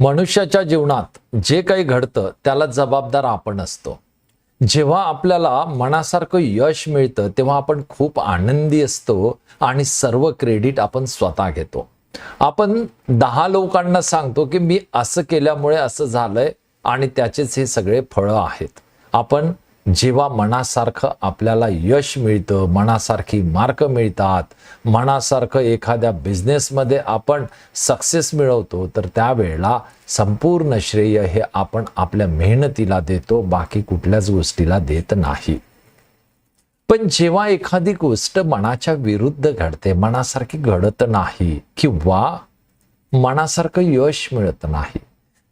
मनुष्याच्या जीवनात जे काही घडतं त्याला जबाबदार आपण असतो. जेव्हा आपल्याला मनासारखं यश मिळतं तेव्हा आपण खूप आनंदी असतो आणि सर्व क्रेडिट आपण स्वतः घेतो. आपण दहा लोकांना सांगतो की मी असं केल्यामुळे असं झालंय आणि त्याचेच हे सगळे फळं आहेत. आपण जेव्हा मनासारखं आपल्याला यश मिळतं मनासारखी मार्क मिळतात मनासारखं एखाद्या बिझनेसमध्ये आपण सक्सेस मिळवतो तर त्यावेळेला संपूर्ण श्रेय हे आपण आपल्या मेहनतीला देतो बाकी कुठल्याच गोष्टीला देत नाही. पण जेव्हा एखादी गोष्ट मनाच्या विरुद्ध घडते मनासारखी घडत नाही किंवा मनासारखं यश मिळत नाही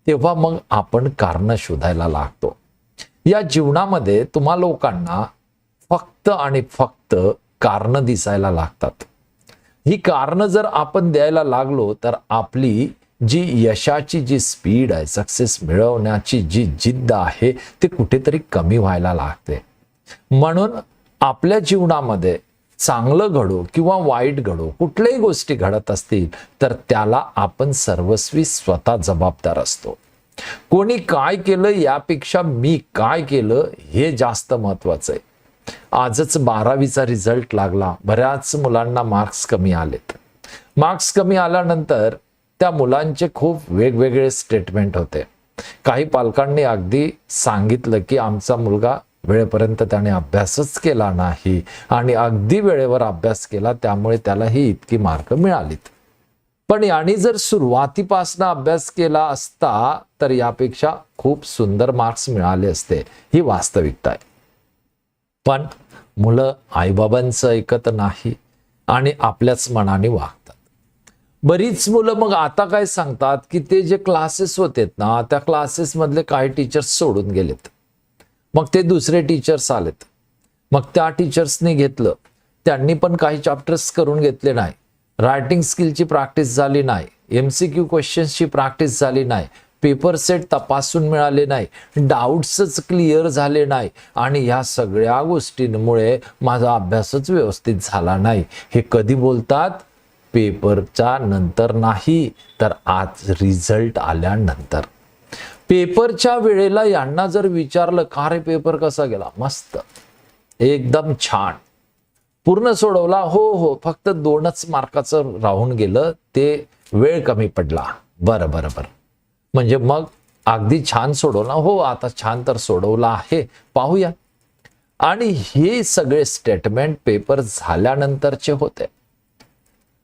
तेव्हा मग आपण कारण शोधायला लागतो. या जीवनामध्ये तुम्हा लोकांना फक्त आणि फक्त कारण दिसायला लागतात. ही कारण जर आपण द्यायला लागलो तर आपली जी यशाची जी स्पीड आहे सक्सेस मिळवण्याची जी जिद्द आहे ती कुठेतरी कमी व्हायला लागते. म्हणून आपल्या जीवनामध्ये चांगलं घडो किंवा वाईट घडो कुठल्याही गोष्टी घडत असतील तर त्याला आपण सर्वस्वी स्वतः जबाबदार असतो. कोणी काय केलं यापेक्षा मी काय केलं हे जास्त महत्वाचं आहे. आजच बारावीचा रिझल्ट लागला. बऱ्याच मुलांना मार्क्स कमी आलेत. मार्क्स कमी आल्यानंतर त्या मुलांचे खूप वेगवेगळे स्टेटमेंट होते. काही पालकांनी अगदी सांगितलं की आमचा मुलगा वेळेपर्यंत त्याने अभ्यासच केला नाही आणि अगदी वेळेवर अभ्यास केला त्यामुळे त्याला ही इतकी मार्क मिळालीत. पण याने जर सुरुवातीपासून अभ्यास केला असता तर यापेक्षा खूप सुंदर मार्क्स मिळाले असते. ही वास्तविकता आहे. पण मुलं आईबाबांचं ऐकत नाही आणि आपल्याच मनाने वागतात. बरीच मुलं मग आता काय सांगतात की ते जे क्लासेस होते ना त्या क्लासेस मधले काही टीचर्स सोडून गेलेत. मग ते दुसरे टीचर्स आलेत. मग त्या टीचर्सनी घेतलं. त्यांनी पण काही चॅप्टर्स करून घेतले नाही. रायटिंग स्किलची प्रॅक्टिस झाली नाही. एम सी क्यू क्वेश्चन्सची प्रॅक्टिस झाली नाही. पेपर सेट तपासून मिळाले नाही. डाऊट्सच क्लिअर झाले नाही. आणि ह्या सगळ्या गोष्टींमुळे माझा अभ्यासच व्यवस्थित झाला नाही. हे कधी बोलतात? पेपरच्या नंतर नाही. तर आज रिझल्ट आल्यानंतर. पेपरच्या वेळेला यांना जर विचारलं का रे पेपर कसा गेला? मस्त. एकदम छान. पूर्ण सोडवला. हो हो. फक्त दोनच मार्काचं राहून गेलं. ते वेळ कमी पडला. बरं बरं बरं. म्हणजे मग अगदी छान सोडवला. हो आता छान तर सोडवला आहे. पाहूया. आणि हे सगळे स्टेटमेंट पेपर झाल्यानंतरचे होते.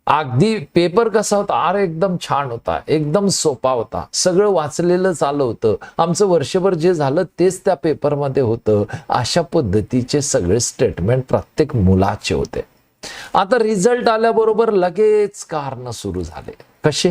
अगदी पेपर कसा होता? अरे एकदम छान होता एकदम सोपा होता. सगळं वाचलेलं चालू होतं. आमचं वर्षभर जे झालं तेच त्या पेपरमध्ये होतं. अशा पद्धतीचे सगळे स्टेटमेंट प्रत्येक मुलाचे होते. आता रिझल्ट आल्याबरोबर लगेच कारण सुरू झाले. कसे?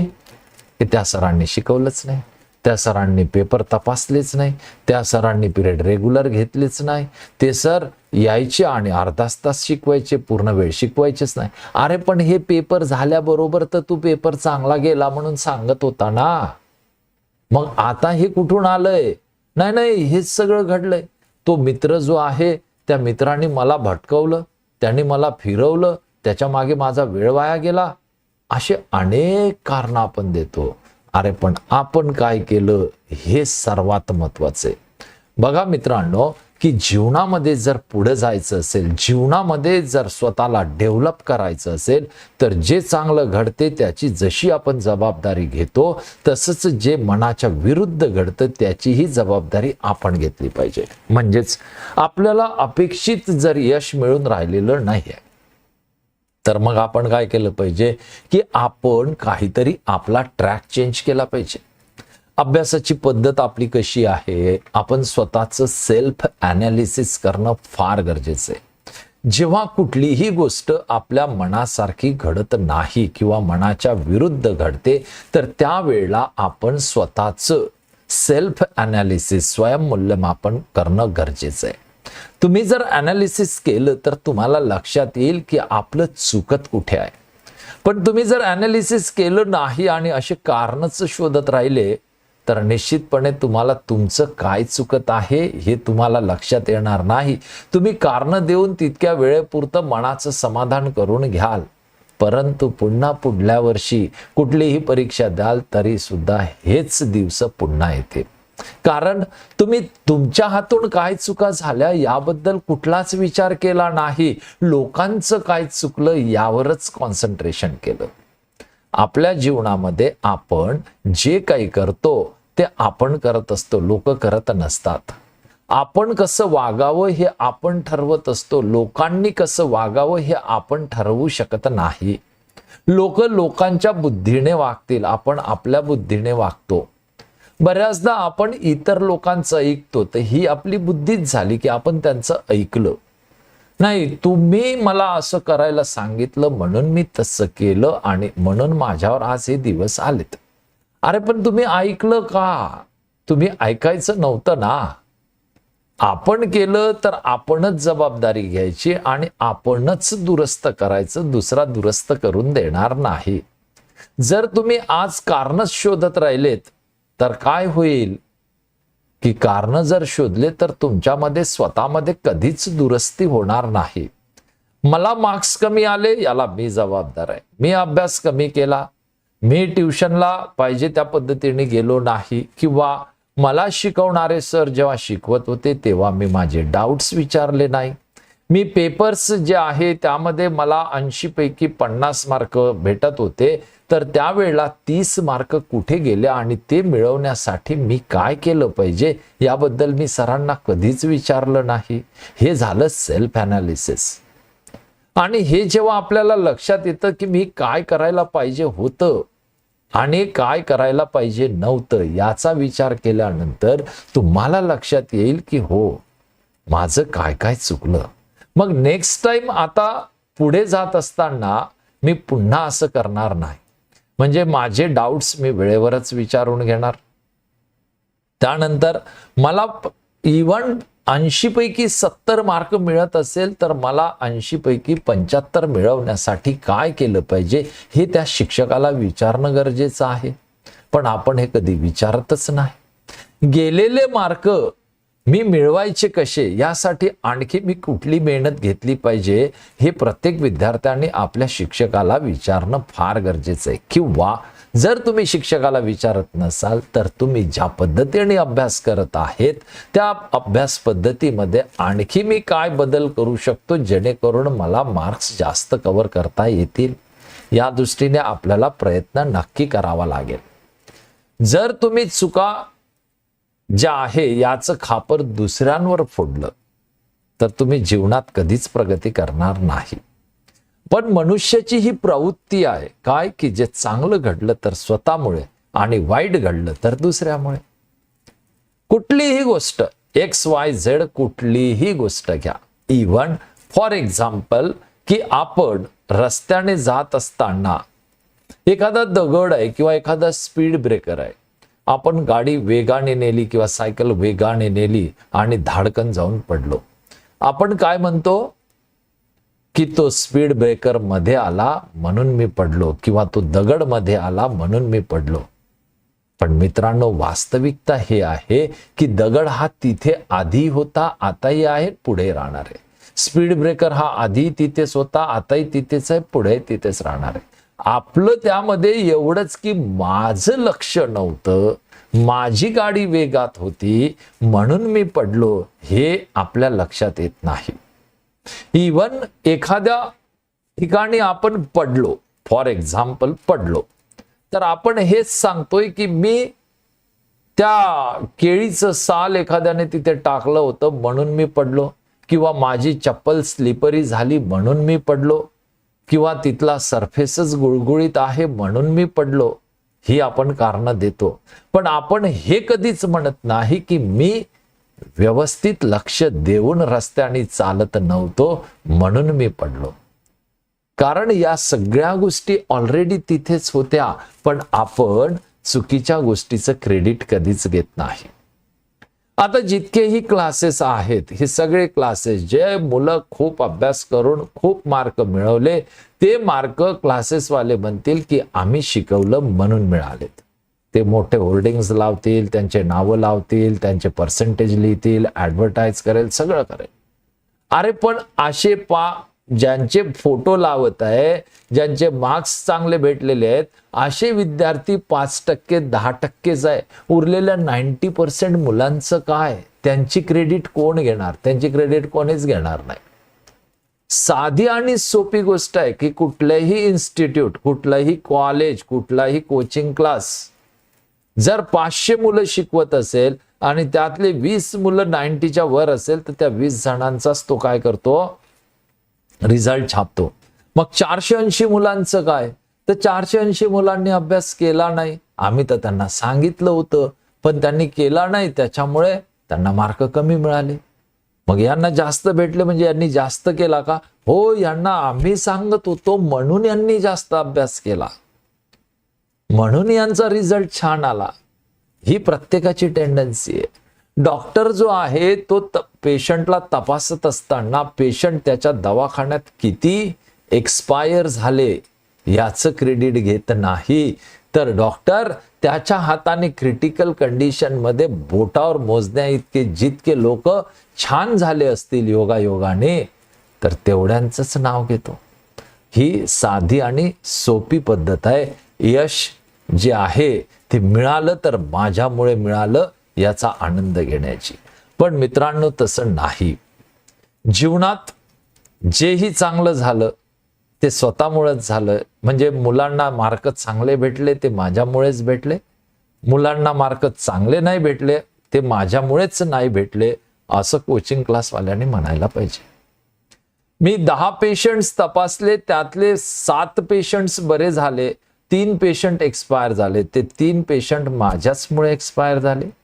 की त्या सरांनी शिकवलंच नाही. त्या सरांनी पेपर तपासलेच नाही. त्या सरांनी पिरियड रेग्युलर घेतलेच नाही. ते सर यायचे आणि अर्धाच तास शिकवायचे पूर्ण वेळ शिकवायचेच नाही. अरे पण हे पेपर झाल्याबरोबर तर तू पेपर चांगला गेला म्हणून सांगत होता ना. मग आता हे कुठून आलंय? नाही नाही हेच सगळं घडलंय. तो मित्र जो आहे त्या मित्राने मला भटकवलं त्यांनी मला फिरवलं त्याच्यामागे माझा वेळ वाया गेला. असे अनेक कारण आपण देतो. अरे पण आपण काय केलं हे सर्वात महत्वाचं आहे. बघा मित्रांनो की जीवनामध्ये जर पुढे जायचं असेल जीवनामध्ये जर स्वतःला डेव्हलप करायचं असेल तर जे चांगलं घडते त्याची जशी आपण जबाबदारी घेतो तसंच जे मनाच्या विरुद्ध घडतं त्याचीही जबाबदारी आपण घेतली पाहिजे. म्हणजेच आपल्याला अपेक्षित जर यश मिळून राहिलेलं नाही आहे तर मग आपण काय केलं पाहिजे की आपण काहीतरी आपला ट्रॅक चेंज केला पाहिजे. अभ्यासाची पद्धत आपली कशी आहे? आपण स्वतःचं सेल्फ अनालिसिस करणं फार गरजेचं आहे. जेव्हा कुठलीही गोष्ट आपल्या मनासारखी घडत नाही किंवा मनाच्या विरुद्ध घडते तर त्यावेळेला आपण स्वतःचं सेल्फ अनालिसिस स्वयंमूल्यमापन करणं गरजेचं आहे. तुम्ही जर अनालिसिस केलं तर तुम्हाला लक्षात येईल की आपलं चुकत कुठे आहे. पण तुम्ही जर अनालिसिस केलं नाही आणि असे कारणच शोधत राहिले तर निश्चितपणे तुम्हाला तुमचं काय चुकत आहे हे तुम्हाला लक्षात येणार नाही. तुम्ही कारण देऊन तितक्या वेळेपुरतं मनाचं समाधान करून घ्याल. परंतु पुन्हा पुढल्या वर्षी कुठलीही परीक्षा द्याल तरी सुद्धा हेच दिवस पुन्हा येते. कारण तुम्ही तुमच्या हातून काय चुका झाल्या याबद्दल कुठलाच विचार केला नाही. लोकांचं काय चुकलं यावरच कॉन्सन्ट्रेशन केलं. आपल्या जीवनामध्ये आपण जे काही करतो ते आपण करत असतो. लोक करत नसतात. आपण कसं वागावं हे आपण ठरवत असतो. लोकांनी कसं वागावं हे आपण ठरवू शकत नाही. लोक लोकांच्या बुद्धीने वागतील. आपण आपल्या बुद्धीने वागतो. बऱ्याचदा आपण इतर लोकांचं ऐकतो. तर ही आपली बुद्धीच झाली की आपण त्यांचं ऐकलं. नाही तुम्ही मला असं करायला सांगितलं म्हणून मी तसं केलं आणि म्हणून माझ्यावर आज हे दिवस आलेत. अरे पण तुम्ही ऐकलं का? तुम्ही ऐकायचं नव्हतं ना. आपण केलं तर आपणच जबाबदारी घ्यायची आणि आपणच दुरुस्त करायचं दुसरा दुरुस्त करून देणार नाही. जर तुम्ही आज कारणच शोधत राहिलेत तर काय होईल? की कारण जर शोधले तर तुमच्यामध्ये स्वतःमध्ये कधीच दुरुस्ती होणार नाही. मला मार्क्स कमी आले याला मी जबाबदार आहे. मी अभ्यास कमी केला मी ट्युशनला पाहिजे त्या पद्धतीने गेलो नाही किंवा मला शिकवणारे सर जेव्हा शिकवत होते तेव्हा मी माझे डाऊट्स विचारले नाही. मी पेपर्स जे आहे त्यामध्ये मला ऐंशी पैकी पन्नास मार्क भेटत होते. तर त्यावेळेला तीस मार्क कुठे गेले आणि ते मिळवण्यासाठी मी काय केलं पाहिजे याबद्दल मी सरांना कधीच विचारलं नाही. हे झालं सेल्फ अनालिसिस आणि हे जेव्हा आपल्याला लक्षात येतं की मी काय करायला पाहिजे होतं आणि काय करायला पाहिजे नव्हतं याचा विचार केल्यानंतर तुम्हाला लक्षात येईल की हो माझं काय काय चुकलं. मग नेक्स्ट टाइम आता पुढे जात असताना मी पुन्हा असं करणार नाही. म्हणजे माझे डाऊट्स मी वेळेवरच विचारून घेणार. त्यानंतर मला इव्हन ऐंशीपैकी सत्तर मार्क मिळत असेल तर मला ऐंशीपैकी पंच्याहत्तर मिळवण्यासाठी काय केलं पाहिजे हे त्या शिक्षकाला विचारणं गरजेचं आहे. पण आपण हे कधी विचारतच नाही. गेलेले मार्क मी मिळवायचे कसे यासाठी आणखी मी कुठली मेहनत घेतली पाहिजे हे प्रत्येक विद्यार्थ्याने आपल्या शिक्षकाला विचारणं फार गरजेचं आहे. किंवा जर तुम्ही शिक्षकाला विचारत नसाल तर तुम्ही ज्या पद्धतीने अभ्यास करत आहेत त्या अभ्यास पद्धतीमध्ये आणखी मी काय बदल करू शकतो जेणेकरून मला मार्क्स जास्त कव्हर करता येतील? या दृष्टीने आपल्याला प्रयत्न नक्की करावा लागेल. जर तुम्ही चुका ज्या आहे याचं खापर दुसऱ्यांवर फोडलं तर तुम्ही जीवनात कधीच प्रगती करणार नाही. पण मनुष्याची ही प्रवृत्ती आहे काय की जे चांगलं घडलं तर स्वतःमुळे आणि वाईट घडलं तर दुसऱ्यामुळे. कुठलीही गोष्ट एक्स वाय झेड कुठलीही गोष्ट घ्या. इवन फॉर एक्झाम्पल की आपण रस्त्याने जात असताना एखादा दगड आहे किंवा एखादा स्पीड ब्रेकर आहे आपण गाडी वेगाने नेली किंवा सायकल वेगाने नेली आणि धाडकन जाऊन पडलो. आपण काय म्हणतो? की तो स्पीड ब्रेकरमध्ये आला म्हणून मी पडलो किंवा तो दगडमध्ये आला म्हणून मी पडलो. पण मित्रांनो वास्तविकता हे आहे की दगड हा तिथे आधी होता आताही आहे पुढे राहणार आहे. स्पीड ब्रेकर हा आधी तिथेच होता आताही तिथेच आहे पुढे तिथेच राहणार आहे. आपलं त्यामध्ये एवढंच की माझं लक्ष नव्हतं. माझी गाडी वेगात होती. म्हणून मी पडलो. हे आपल्या लक्षात येत नाही. इवन एखाद्या ठिकाणी आपण पडलो. फॉर एक्झाम्पल पडलो. तर आपण हेच सांगतोय की मी त्या केळीचं साल एखाद्याने तिथे टाकलं होतं म्हणून मी पडलो. किंवा माझी चप्पल स्लिपरी झाली म्हणून मी पडलो. किंवा तिथला सरफेसच गुळगुळीत आहे म्हणून मी पडलो ही आपण कारण देतो. पण आपण हे कधीच म्हणत नाही की मी व्यवस्थित लक्ष देऊन रस्त्याने चालत नव्हतो म्हणून मी पडलो. कारण या सगळ्या गोष्टी ऑलरेडी तिथेच होत्या पण आपण चुकीच्या गोष्टीचं क्रेडिट कधीच घेत नाही. आता जितकेही क्लासेस आहेत हे सगळे क्लासेस जे मुलं खूप अभ्यास करून खूप मार्क मिळवले ते मार्क क्लासेसवाले म्हणतील की आम्ही शिकवलं म्हणून मिळालेत. ते मोठे होर्डिंग्स लावतील त्यांचे नावं लावतील त्यांचे पर्सेंटेज लिहितील ॲडव्हर्टाईज करेल सगळं करेल. अरे पण असे पा ज्यांचे फोटो लावत आहे ज्यांचे मार्क्स चांगले भेटलेले आहेत असे विद्यार्थी पाच टक्के दहा टक्केच आहे. उरलेल्या नाईन्टी पर्सेंट मुलांचं काय? त्यांची क्रेडिट कोण घेणार? त्यांची क्रेडिट कोणीच घेणार नाही. साधी आणि सोपी गोष्ट आहे की कुठलंही इन्स्टिट्यूट कुठलंही कॉलेज कुठलाही कोचिंग क्लास जर पाचशे मुलं शिकवत असेल आणि त्यातले वीस मुलं नाईन्टीच्या वर असेल तर त्या वीस जणांचाच तो काय करतो? रिझल्ट छापतो. मग चारशे ऐंशी मुलांचं काय? तर चारशे ऐंशी मुलांनी अभ्यास केला नाही. आम्ही तर त्यांना सांगितलं होतं पण त्यांनी केला नाही. त्याच्यामुळे त्यांना मार्क कमी मिळाले. मग यांना जास्त भेटले म्हणजे यांनी जास्त केला का? हो यांना आम्ही सांगत होतो म्हणून यांनी जास्त अभ्यास केला. म्हणून यांचा रिझल्ट छान आला. ही प्रत्येकाची टेंडन्सी आहे. डॉक्टर जो आहे तो पेशंटला तपासत असताना पेशंट त्याच्या दवाखान्यात किती एक्सपायर झाले याचं क्रेडिट घेत नाही. तर डॉक्टर त्याच्या हाताने क्रिटिकल कंडिशनमध्ये बोटावर मोजण्या इतके जितके लोक छान झाले असतील योगायोगाने तर तेवढ्यांचंच नाव घेतो. ही साधी आणि सोपी पद्धत आहे. यश जे आहे ते मिळालं तर माझ्यामुळे मिळालं याचा आनंद घेण्याची. पण मित्रांनो तसं नाही. जीवनात जेही चांगलं झालं ते स्वतःमुळेच झालं. म्हणजे मुलांना मार्क चांगले भेटले ते माझ्यामुळेच भेटले. मुलांना मार्क चांगले नाही भेटले ते माझ्यामुळेच नाही भेटले असं कोचिंग क्लासवाल्यांनी म्हणायला पाहिजे. मी दहा पेशंट्स तपासले त्यातले सात पेशंट्स बरे झाले तीन पेशंट एक्सपायर झाले. ते तीन पेशंट माझ्याचमुळे एक्सपायर झाले.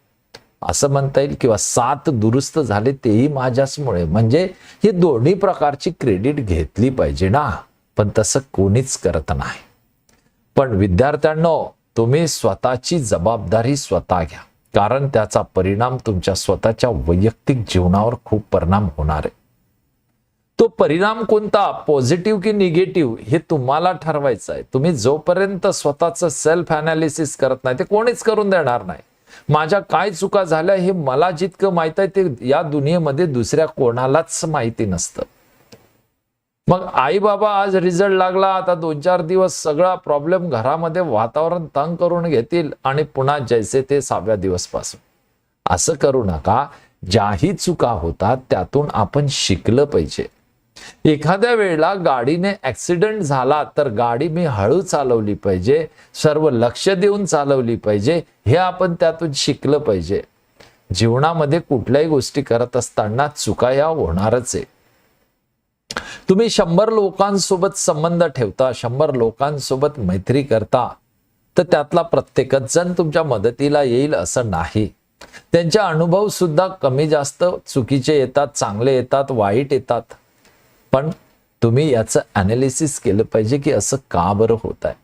असं म्हणता येईल किंवा सात दुरुस्त झाले तेही माझ्याचमुळे. म्हणजे ही दोन्ही प्रकारची क्रेडिट घेतली पाहिजे ना. पण तसं कोणीच करत नाही. पण विद्यार्थ्यांनो तुम्ही स्वतःची जबाबदारी स्वतः घ्या. कारण त्याचा परिणाम तुमच्या स्वतःच्या वैयक्तिक जीवनावर खूप परिणाम होणार आहे. तो परिणाम कोणता? पॉझिटिव्ह की निगेटिव्ह हे तुम्हाला ठरवायचं आहे. तुम्ही जोपर्यंत स्वतःचं सेल्फ अनालिसिस करत नाही ते कोणीच करून देणार नाही. माझ्या काय चुका झाल्या हे मला जितकं माहीत आहे ते या दुनियेमध्ये दुसऱ्या कोणालाच माहिती नसतं. मग आई बाबा आज रिझल्ट लागला आता दोन चार दिवस सगळा प्रॉब्लेम घरामध्ये वातावरण तंग करून घेतील आणि पुन्हा जैसे ते सहाव्या दिवसपासून असं करू नका ज्याही चुका होतात त्यातून आपण शिकलं पाहिजे. एखाद्या वेळेला गाडीने ऍक्सिडेंट झाला तर गाडी मी हळू चालवली पाहिजे सर्व लक्ष देऊन चालवली पाहिजे हे आपण त्यातून शिकलं पाहिजे. जीवनामध्ये कुठल्याही गोष्टी करत असताना चुका या होणारच आहे. तुम्ही शंभर लोकांसोबत संबंध ठेवता शंभर लोकांसोबत मैत्री करता तर त्यातला प्रत्येकच जण तुमच्या मदतीला येईल असं नाही. त्यांचे अनुभव सुद्धा कमी जास्त चुकीचे येतात चांगले येतात वाईट येतात. पण तुम्ही याचं अनालिसिस केलं पाहिजे की असं का बरं होत आहे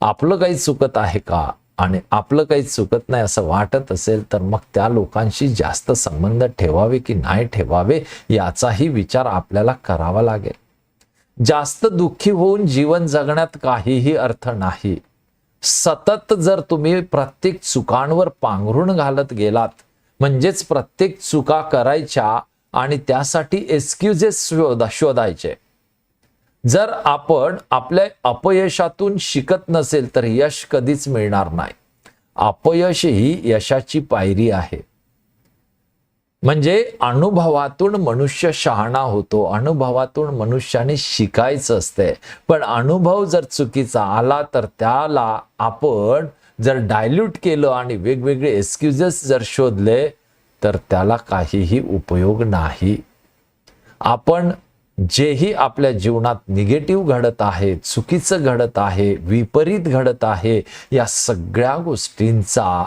आपलं काही चुकत आहे का? आणि आपलं काही चुकत नाही असं वाटत असेल तर मग त्या लोकांशी जास्त संबंध ठेवावे की नाही ठेवावे याचाही विचार आपल्याला करावा लागेल. जास्त दुःखी होऊन जीवन जगण्यात काहीही अर्थ नाही. सतत जर तुम्ही प्रत्येक चुकांवर पांघरून घालत गेलात म्हणजेच प्रत्येक चुका करायच्या आणि त्यासाठी एक्सक्युजेस शोधा शोधायचे. जर आपण आपल्या अपयशातून शिकत नसेल तर यश कधीच मिळणार नाही. अपयश ही यशाची पायरी आहे. म्हणजे अनुभवातून मनुष्य शहाणा होतो. अनुभवातून मनुष्याने शिकायचं असते पण अनुभव जर चुकीचा आला तर त्याला आपण जर डायल्यूट केलं आणि वेगवेगळे एक्सक्युजेस जर शोधले तर त्याला काहीही उपयोग नाही. आपण जेही आपल्या जीवनात निगेटिव्ह घडत आहे चुकीचं घडत आहे विपरीत घडत आहे या सगळ्या गोष्टींचा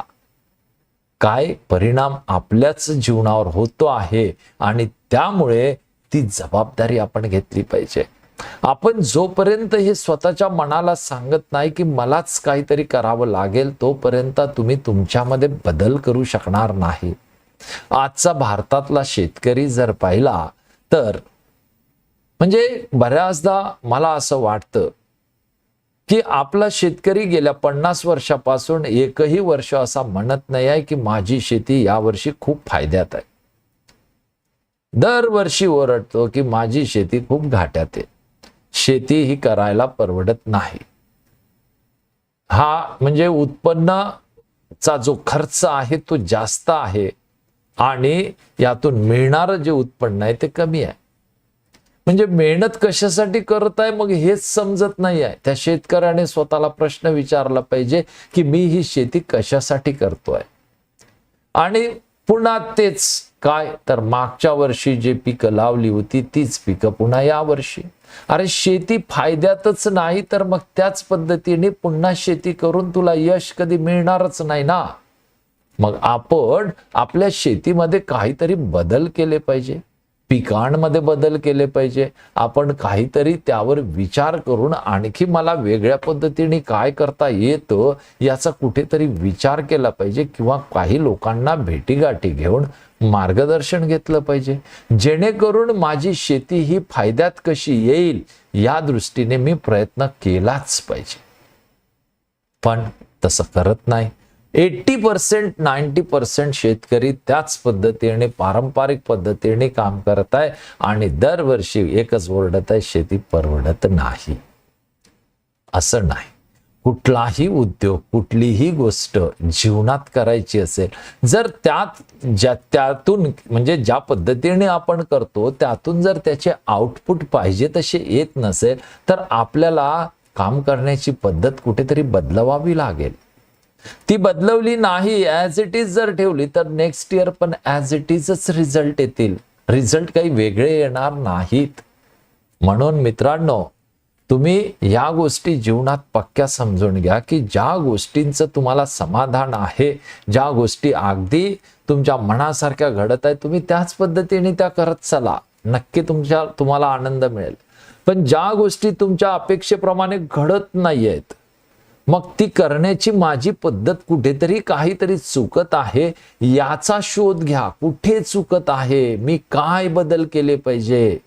काय परिणाम आपल्याच जीवनावर होतो आहे आणि त्यामुळे ती जबाबदारी आपण घेतली पाहिजे. आपण जोपर्यंत हे स्वतःच्या मनाला सांगत नाही की मलाच काहीतरी करावं लागेल तोपर्यंत तुम्ही तुमच्यामध्ये बदल करू शकणार नाही. आजचा भारतातला शेतकरी जर पाहिला तर म्हणजे बऱ्याचदा मला असं वाटतं की आपला शेतकरी गेल्या पन्नास वर्षापासून एकही वर्ष असा म्हणत नाही आहे की माझी शेती यावर्षी खूप फायद्यात आहे. दरवर्षी ओरडतो की माझी शेती खूप घाट्यात आहे. शेती ही करायला परवडत नाही. हा म्हणजे उत्पन्नाचा जो खर्च आहे तो जास्त आहे. आणि यातून मिळणारं जे उत्पन्न आहे ते कमी आहे. म्हणजे मेहनत कशासाठी करत आहे मग हेच समजत नाही आहे. त्या शेतकऱ्याने स्वतःला प्रश्न विचारला पाहिजे की मी ही शेती कशासाठी करतोय? आणि पुन्हा तेच काय? तर मागच्या वर्षी जे पिकं लावली होती तीच पिकं पुन्हा या वर्षी. अरे शेती फायद्यातच नाही तर मग त्याच पद्धतीने पुन्हा शेती करून तुला यश कधी मिळणारच नाही ना? मग आपण आपल्या शेतीमध्ये काहीतरी बदल केले पाहिजे. पिकांमध्ये बदल केले पाहिजे. आपण काहीतरी त्यावर विचार करून आणखी मला वेगळ्या पद्धतीने काय करता येतं याचा कुठेतरी विचार केला पाहिजे किंवा काही लोकांना भेटीगाठी घेऊन मार्गदर्शन घेतलं पाहिजे. जेणेकरून माझी शेती ही फायद्यात कशी येईल या दृष्टीने मी प्रयत्न केलाच पाहिजे. पण तसं करत नाही. एट्टी पर्सेंट नाईन्टी पर्सेंट शेतकरी त्याच पद्धतीने पारंपरिक पद्धतीने काम करत आहे आणि दरवर्षी एकच ओरडत आहे शेती परवडत नाही. असं नाही. कुठलाही उद्योग कुठलीही गोष्ट जीवनात करायची असेल जर त्यात ज्या त्यातून म्हणजे ज्या पद्धतीने आपण करतो त्यातून जर त्याचे आउटपुट पाहिजे तसे येत नसेल तर आपल्याला काम करण्याची पद्धत कुठेतरी बदलवावी लागेल. ती बदलवली नाही ॲज इट इज जर ठेवली तर नेक्स्ट इयर पण ॲज इट इजच रिझल्ट येतील. रिझल्ट काही वेगळे येणार नाहीत. म्हणून मित्रांनो तुम्ही या गोष्टी जीवनात पक्क्या समजून घ्या की ज्या गोष्टींचं तुम्हाला समाधान आहे ज्या गोष्टी अगदी तुमच्या मनासारख्या घडत आहे तुम्ही त्याच पद्धतीने त्या करत चला. नक्की तुमच्या तुम्हाला आनंद मिळेल. पण ज्या गोष्टी तुमच्या अपेक्षेप्रमाणे घडत नाही आहेत मग ती करण्याची माझी पद्धत कुठेतरी काहीतरी चुकत आहे याचा शोध घ्या. कुठे चुकत आहे? मी काय बदल केले पाहिजे?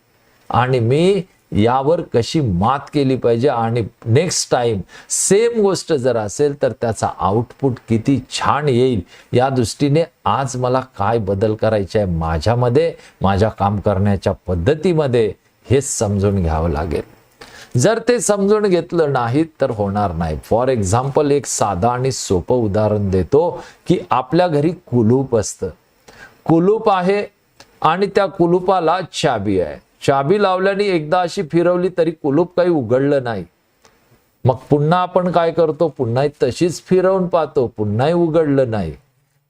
आणि मी यावर कशी मात केली पाहिजे? आणि नेक्स्ट टाइम सेम गोष्ट जर असेल तर त्याचा आउटपुट किती छान येईल? या दृष्टीने आज मला काय बदल करायचे आहे माझ्यामध्ये माझ्या काम करण्याच्या पद्धतीमध्ये हे समजून घ्यावं लागेल. जर ते समजून घेतलं नाही तर होणार नाही. फॉर एक्झाम्पल एक साधा आणि सोपं उदाहरण देतो की आपल्या घरी कुलूप असतं. कुलूप आहे आणि त्या कुलूपाला चाबी आहे. चाबी लावल्याने एकदा अशी फिरवली तरी कुलूप काही उघडलं नाही. मग पुन्हा आपण काय करतो? पुन्हा तशीच फिरवून पाहतो. पुन्हाही उघडलं नाही.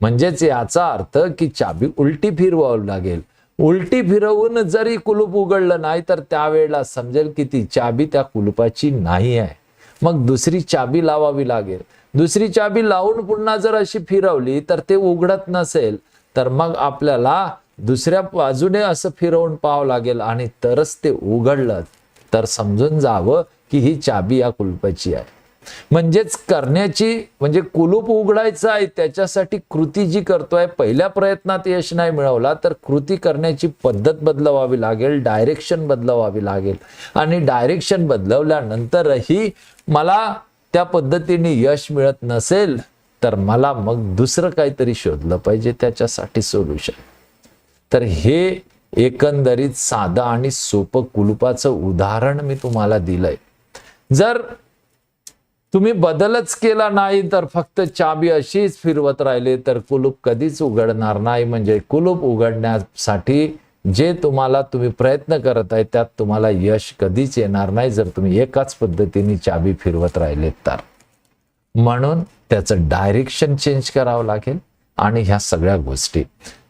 म्हणजेच याचा अर्थ की चाबी उलटी फिरवावी लागेल. उलटी फिरवून जरी कुलूप उघडलं नाही तर त्यावेळेला समजेल की ती चाबी त्या कुलूपाची नाही आहे. मग दुसरी चाबी लावावी लागेल. दुसरी चाबी लावून पुन्हा जर अशी फिरवली तर ते उघडत नसेल तर मग आपल्याला दुसऱ्या बाजूने असं फिरवून पाहावं लागेल आणि तरच ते उघडलं. तर समजून जावं की ही चाबी या कुलपाची आहे. म्हणजेच करण्याची म्हणजे कुलूप उघडायचं आहे त्याच्यासाठी कृती जी करतोय पहिल्या प्रयत्नात यश नाही मिळवला तर कृती करण्याची पद्धत बदलवावी लागेल डायरेक्शन बदलवावी लागेल. आणि डायरेक्शन बदलवल्यानंतरही मला त्या पद्धतीने यश मिळत नसेल तर मला मग दुसरं काहीतरी शोधलं पाहिजे त्याच्यासाठी सोल्युशन तर हे एकंदरीत साधं आणि सोपं कुलुपाचं उदाहरण मी तुम्हाला दिलंय. जर तुम्ही बदलच केला नाही तर फक्त चाबी अशीच फिरवत राहिले तर कुलूप कधीच उघडणार नाही. म्हणजे कुलूप उघडण्यासाठी जे तुम्हाला तुम्ही प्रयत्न करत आहे त्यात तुम्हाला यश कधीच येणार नाही जर तुम्ही एकाच पद्धतीने चाबी फिरवत राहिले तर. म्हणून त्याचं डायरेक्शन चेंज करावं लागेल आणि ह्या सगळ्या गोष्टी.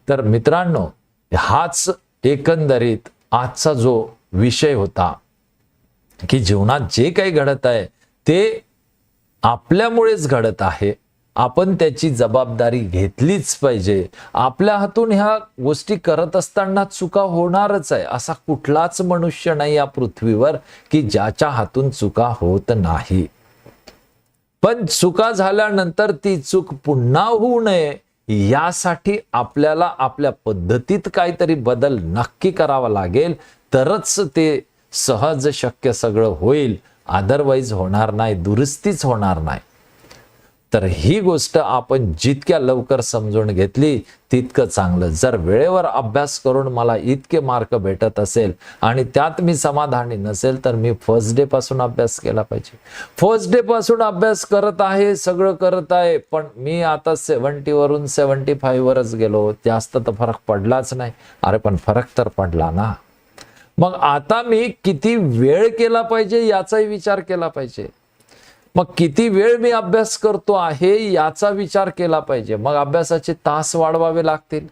तर मित्रांनो हाच एकंदरीत आजचा जो विषय होता की जीवनात जे काही घडत आहे ते आपल्यामुळेच घडत आहे. आपण त्याची जबाबदारी घेतलीच पाहिजे. आपल्या हातून ह्या गोष्टी करत असताना चुका होणारच आहे. असा कुठलाच मनुष्य नाही या पृथ्वीवर की ज्याच्या हातून चुका होत नाही. पण चुका झाल्यानंतर ती चूक पुन्हा होऊ नये यासाठी आपल्याला आपल्या पद्धतीत काहीतरी बदल नक्की करावा लागेल. तरच ते सहज शक्य सगळं होईल. अदरवाईज होणार नाही दुरुस्तीच होणार नाही. तर ही गोष्ट आपण जितक्या लवकर समजून घेतली तितकं चांगलं. जर वेळेवर अभ्यास करून मला इतके मार्क भेटत असेल आणि त्यात मी समाधानी नसेल तर मी फर्स्ट डे पासून अभ्यास केला पाहिजे. फर्स्ट डे पासून अभ्यास करत आहे सगळं करत आहे पण मी आता सेवन्टी वरून सेवन्टी फाईव्ह वरच गेलो. जास्त तर फरक पडलाच नाही. अरे पण फरक तर पडला ना. मग आता मी किती वेळ केला पाहिजे याचाही विचार केला पाहिजे. मग किती वेळ मी अभ्यास करतो आहे याचा विचार केला पाहिजे. मग अभ्यासाचे तास वाढवावे लागतील.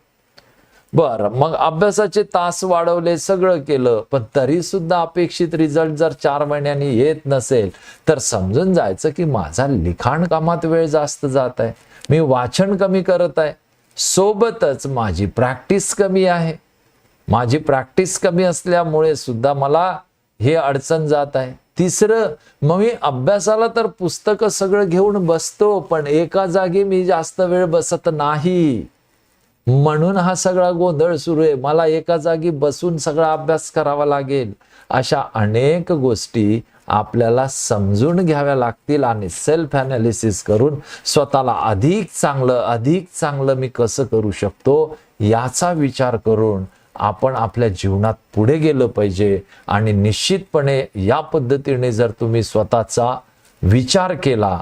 बर मग अभ्यासाचे तास वाढवले सगळं केलं पण तरी सुद्धा अपेक्षित रिझल्ट जर चार महिन्यांनी येत नसेल तर समजून जायचं की माझा लिखाण कामात वेळ जास्त जात आहे. मी वाचन कमी करत आहे. सोबतच माझी प्रॅक्टिस कमी आहे. माझी प्रॅक्टिस कमी असल्यामुळे सुद्धा मला हे अडचण जात आहे. तिसरं मग मी अभ्यासाला तर पुस्तकं सगळं घेऊन बसतो पण एका जागी मी जास्त वेळ बसत नाही. म्हणून हा सगळा गोंधळ सुरू आहे. मला एका जागी बसून सगळा अभ्यास करावा लागेल. अशा अनेक गोष्टी आपल्याला समजून घ्याव्या लागतील आणि सेल्फ अनालिसिस करून स्वतःला अधिक चांगलं अधिक चांगलं मी कसं करू शकतो याचा विचार करून आपण आपल्या जीवनात पुढे गेलं पाहिजे आणि निश्चितपणे या पद्धतीने जर तुम्ही स्वतःचा विचार केला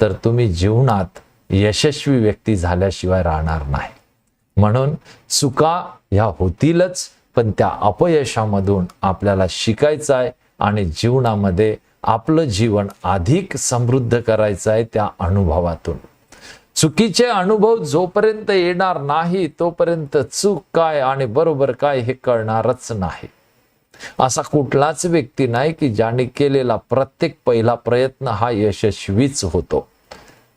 तर तुम्ही जीवनात यशस्वी व्यक्ती झाल्याशिवाय राहणार नाही. म्हणून चुका ह्या होतीलच पण त्या अपयशामधून आपल्याला शिकायचं आहे आणि जीवनामध्ये आपलं जीवन अधिक समृद्ध करायचं आहे त्या अनुभवातून. चुकीचे अनुभव जोपर्यंत येणार नाही तोपर्यंत चूक काय आणि बरोबर काय हे कळणारच नाही. असा कुठलाच व्यक्ती नाही की ज्याने केलेला प्रत्येक पहिला प्रयत्न हा यशस्वीच होतो.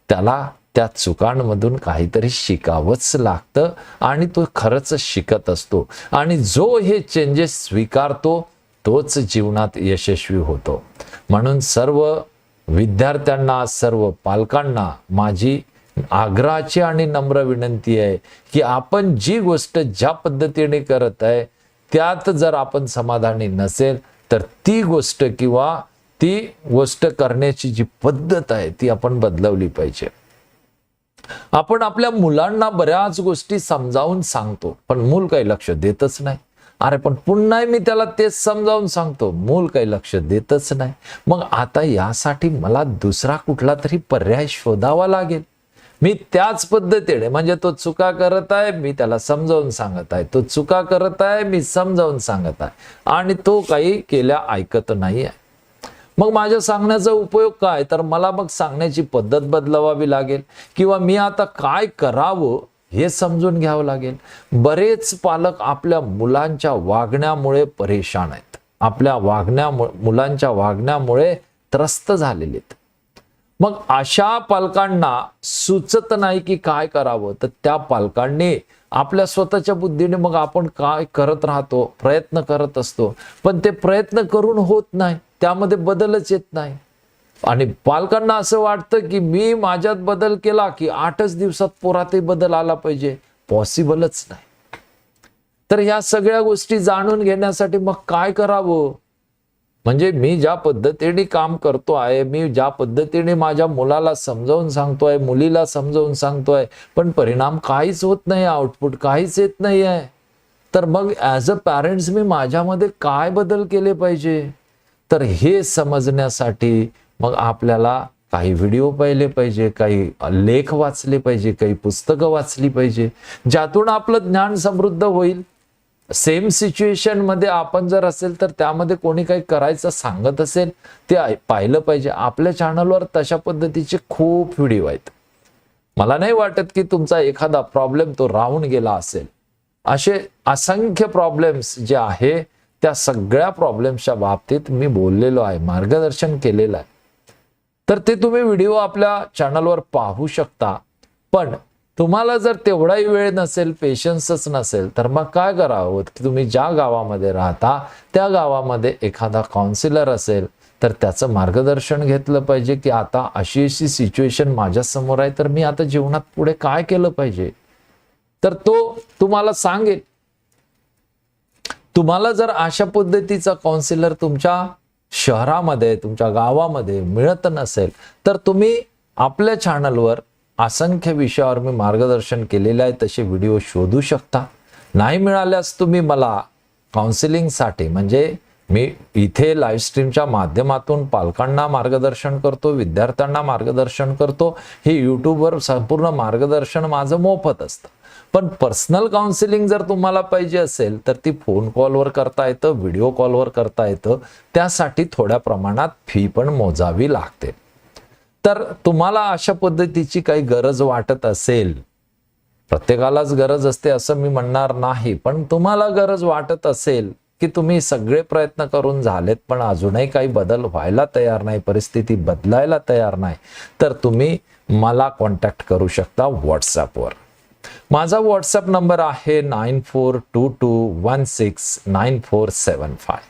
त्याला त्या चुकांमधून काहीतरी शिकावंच लागतं आणि तो खरंच शिकत असतो. आणि जो हे चेंजेस स्वीकारतो तोच जीवनात यशस्वी होतो. म्हणून सर्व विद्यार्थ्यांना सर्व पालकांना माझी आग्रहाची आणि नम्र विनंती आहे की आपण जी गोष्ट ज्या पद्धतीने करत आहे त्यात जर आपण समाधानी नसेल तर ती गोष्ट किंवा ती गोष्ट करण्याची जी पद्धत आहे ती आपण बदलवली पाहिजे. आपण आपल्या मुलांना बऱ्याच गोष्टी समजावून सांगतो पण मूल काही लक्ष देतच नाही. अरे पण पुन्हा मी त्याला तेच समजावून सांगतो मूल काही लक्ष देतच नाही. मग आता यासाठी मला दुसरा कुठला तरी पर्याय शोधावा लागेल. मी त्याच पद्धतीने म्हणजे तो चुका करत आहे मी त्याला समजावून सांगत आहे. तो चुका करत आहे मी समजावून सांगत आहे. आणि तो काही केल्या ऐकत नाही आहे. मग माझ्या सांगण्याचा उपयोग काय? तर मला मग सांगण्याची पद्धत बदलवावी लागेल. किंवा मी आता काय करावं हे समजून घ्यावं लागेल. बरेच पालक आपल्या मुलांच्या वागण्यामुळे परेशान आहेत. आपल्या वागण्या मुलांच्या वागण्यामुळे त्रस्त झालेले आहेत. मग अशा पालकांना सुचत नाही की काय करावं तर त्या पालकांनी आपल्या स्वतःच्या बुद्धीने मग आपण काय करत राहतो प्रयत्न करत असतो. पण ते प्रयत्न करून होत नाही त्यामध्ये बदलच येत नाही. आणि पालकांना असं वाटतं की मी माझ्यात बदल केला की आठच दिवसात पोरातही बदल आला पाहिजे. पॉसिबलच नाही. तर ह्या सगळ्या गोष्टी जाणून घेण्यासाठी मग काय करावं? म्हणजे मी ज्या पद्धतीने काम करतो आहे मी ज्या पद्धतीने माझ्या मुलाला समजावून सांगतोय मुलीला समजावून सांगतोय पण परिणाम काहीच होत नाही आउटपुट काहीच येत नाही आहे तर मग ॲज अ पॅरेंट्स मी माझ्यामध्ये काय बदल केले पाहिजे? तर हे समजण्यासाठी मग आपल्याला काही व्हिडिओ पाहिले पाहिजे काही लेख वाचले पाहिजे काही पुस्तकं वाचली पाहिजे ज्यातून आपलं ज्ञान समृद्ध होईल. सेम सिच्युएशनमध्ये आपण जर असेल तर त्यामध्ये कोणी काही करायचं सांगत असेल ते पाहिलं पाहिजे. आपल्या चॅनलवर तशा पद्धतीचे खूप व्हिडिओ आहेत. मला नाही वाटत की तुमचा एखादा प्रॉब्लेम तो राहून गेला असेल. असे असंख्य प्रॉब्लेम्स जे आहे त्या सगळ्या प्रॉब्लेम्सच्या बाबतीत मी बोललेलो आहे मार्गदर्शन केलेलं आहे. तर ते तुम्ही व्हिडिओ आपल्या चॅनलवर पाहू शकता. पण तुम्हाला जर तेवढाही वेळ नसेल पेशन्सच नसेल तर मग काय करावं? की तुम्ही ज्या गावामध्ये राहता त्या गावामध्ये एखादा काउन्सिलर असेल तर त्याचं मार्गदर्शन घेतलं पाहिजे की आता अशी अशी सिच्युएशन माझ्यासमोर आहे तर मी आता जीवनात पुढे काय केलं पाहिजे? तर तो तुम्हाला सांगेल. तुम्हाला जर अशा पद्धतीचा काउन्सिलर तुमच्या शहरामध्ये तुमच्या गावामध्ये मिळत नसेल तर तुम्ही आपल्या चॅनलवर असंख्य विषयावर मी मार्गदर्शन केलेले आहे तसे व्हिडिओ शोधू शकता. नाही मिळाल्यास तुम्ही मला काउन्सिलिंगसाठी म्हणजे मी इथे लाईव्ह स्ट्रीमच्या माध्यमातून पालकांना मार्गदर्शन करतो विद्यार्थ्यांना मार्गदर्शन करतो. हे यूट्यूबवर संपूर्ण मार्गदर्शन माझं मोफत असतं. पण पर्सनल काउन्सिलिंग जर तुम्हाला पाहिजे असेल तर ती फोन कॉलवर करता येतं व्हिडिओ कॉलवर करता येतं. त्यासाठी थोड्या प्रमाणात फी पण मोजावी लागते. तर तुम्हाला अशा पद्धतीची काही गरज वाटत असेल प्रत्येकालाच गरज असते असं मी म्हणणार नाही पण तुम्हाला गरज वाटत असेल की तुम्ही सगळे प्रयत्न करून झालेत पण अजूनही काही बदल व्हायला तयार नाही परिस्थिती बदलायला तयार नाही तर तुम्ही मला कॉन्टॅक्ट करू शकता व्हॉट्सॲपवर माझा व्हॉट्सअप नंबर आहे nine four two two one six nine four seven five.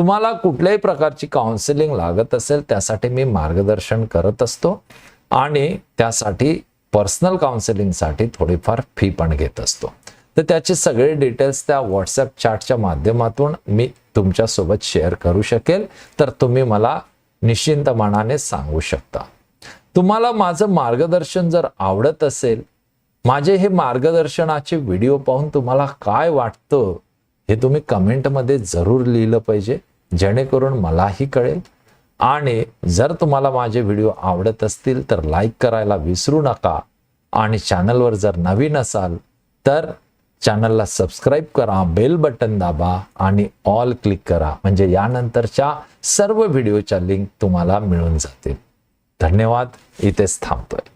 तुम्हाला कुठल्याही प्रकारची काउन्सिलिंग लागत असेल त्यासाठी मी मार्गदर्शन करत असतो आणि त्यासाठी पर्सनल काउन्सिलिंगसाठी थोडीफार फी पण घेत असतो. तर त्याचे सगळे डिटेल्स त्या व्हॉट्सअप चॅटच्या माध्यमातून मी तुमच्यासोबत शेअर करू शकेल. तर तुम्ही मला निश्चिंत मनाने सांगू शकता. तुम्हाला माझं मार्गदर्शन जर आवडत असेल माझे हे मार्गदर्शनाचे व्हिडिओ पाहून तुम्हाला काय वाटतं हे तुम्ही कमेंटमध्ये जरूर लिहिलं पाहिजे. जेणेकरून मलाही कळेल. आणि जर तुम्हाला माझे व्हिडिओ आवडत असतील तर लाईक करायला विसरू नका. आणि चॅनलवर जर नवीन असाल तर चॅनलला सबस्क्राईब करा बेल बटन दाबा आणि ऑल क्लिक करा. म्हणजे यानंतरच्या सर्व व्हिडिओच्या लिंक तुम्हाला मिळून जातील. धन्यवाद. इथेच थांबतोय.